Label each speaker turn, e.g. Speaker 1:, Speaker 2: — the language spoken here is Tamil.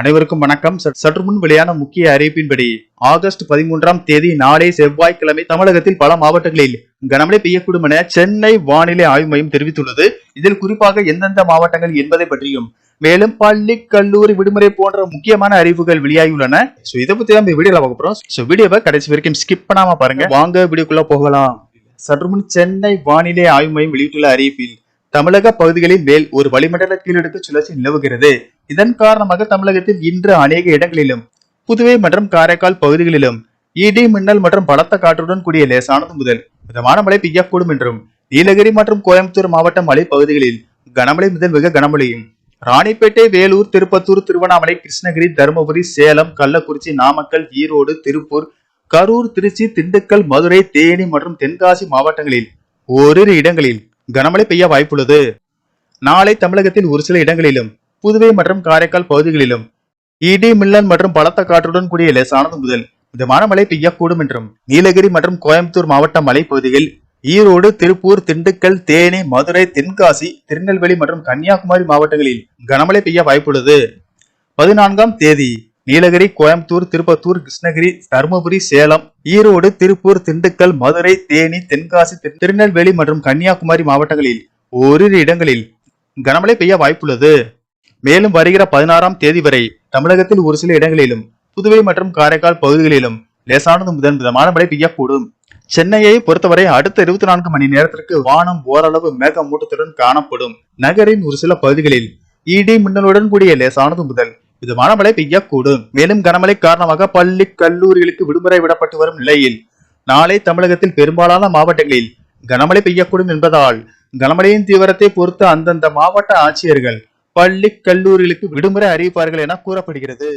Speaker 1: அனைவருக்கும் வணக்கம் சற்று முன் வெளியான முக்கிய அறிவிப்பின்படி ஆகஸ்ட் பதிமூன்றாம் தேதி நாளை செவ்வாய்க்கிழமை தமிழகத்தில் பல மாவட்டங்களில் கனமழை பெய்யக்கூடும் என சென்னை வானிலை ஆய்வு மையம் தெரிவித்துள்ளது இதில் குறிப்பாக எந்தெந்த மாவட்டங்கள் என்பதை பற்றியும் மேலும் பள்ளி கல்லூரி விடுமுறை போன்ற முக்கியமான அறிவுகள் வெளியாகியுள்ளன சோ இதை சோ வீடியோவை கடைசி வரைக்கும் ஸ்கிப் பண்ணாம பாருங்க வாங்க வீடியோக்குள்ள போகலாம் சற்று முன் சென்னை வானிலை ஆய்வு மையம் வெளியிட்டுள்ள அறிவிப்பில் தமிழக பகுதிகளில் மேல் ஒரு வளிமண்டல கீழடுக்கு சுழற்சி நிலவுகிறது இதன் காரணமாக தமிழகத்தில் இன்று அநேக இடங்களிலும் புதுவை மற்றும் காரைக்கால் பகுதிகளிலும் இடி மின்னல் மற்றும் பலத்த காற்றுடன் கூடிய லேசானது முதல் மிதமான மழை பெய்யக்கூடும் என்றும் நீலகிரி மற்றும் கோயம்புத்தூர் மாவட்ட பகுதிகளில் கனமழை முதல் மிக கனமழையும் ராணிப்பேட்டை வேலூர் திருப்பத்தூர் திருவண்ணாமலை கிருஷ்ணகிரி தருமபுரி சேலம் கள்ளக்குறிச்சி நாமக்கல் ஈரோடு திருப்பூர் கரூர் திருச்சி திண்டுக்கல் மதுரை தேனி மற்றும் தென்காசி மாவட்டங்களில் ஓரிரு இடங்களில் கனமழை பெய்ய வாய்ப்புள்ளது நாளை தமிழகத்தில் ஒரு சில இடங்களிலும் புதுவை மற்றும் காரைக்கால் பகுதிகளிலும் இடி மில்லன் மற்றும் பலத்த காற்றுடன் கூடிய லேசானது முதல் மிதமான மழை பெய்யக்கூடும் என்றும் நீலகிரி மற்றும் கோயம்புத்தூர் மாவட்ட மலைப்பகுதிகள் ஈரோடு திருப்பூர் திண்டுக்கல் தேனி மதுரை தென்காசி திருநெல்வேலி மற்றும் கன்னியாகுமரி மாவட்டங்களில் கனமழை பெய்ய வாய்ப்புள்ளது பதினான்காம் தேதி நீலகிரி கோயம்புத்தூர் திருப்பத்தூர் கிருஷ்ணகிரி தருமபுரி சேலம் ஈரோடு திருப்பூர் திண்டுக்கல் மதுரை தேனி தென்காசி திருநெல்வேலி மற்றும் கன்னியாகுமரி மாவட்டங்களில் ஓரிரு இடங்களில் கனமழை பெய்ய வாய்ப்புள்ளது மேலும் வருகிற பதினாறாம் தேதி வரை தமிழகத்தில் ஒரு சில இடங்களிலும் புதுவை மற்றும் காரைக்கால் பகுதிகளிலும் லேசானது முதன் விதமான மழை பெய்யக்கூடும் சென்னையை பொறுத்தவரை அடுத்த இருபத்தி நான்கு மணி நேரத்திற்கு வானம் ஓரளவு மேகமூட்டத்துடன் காணப்படும் நகரின் ஒரு சில பகுதிகளில் இடி மின்னலுடன் கூடிய லேசானது முதல் இது மனமழை பெய்யக்கூடும் மேலும் கனமழை காரணமாக பள்ளி கல்லூரிகளுக்கு விடுமுறை விடப்பட்டு வரும் நிலையில் நாளை தமிழகத்தில் பெரும்பாலான மாவட்டங்களில் கனமழை பெய்யக்கூடும் என்பதால் கனமழையின் தீவிரத்தை பொறுத்து அந்தந்த மாவட்ட ஆட்சியர்கள் பள்ளி கல்லூரிகளுக்கு விடுமுறை அறிவிப்பார்கள் என கூறப்படுகிறது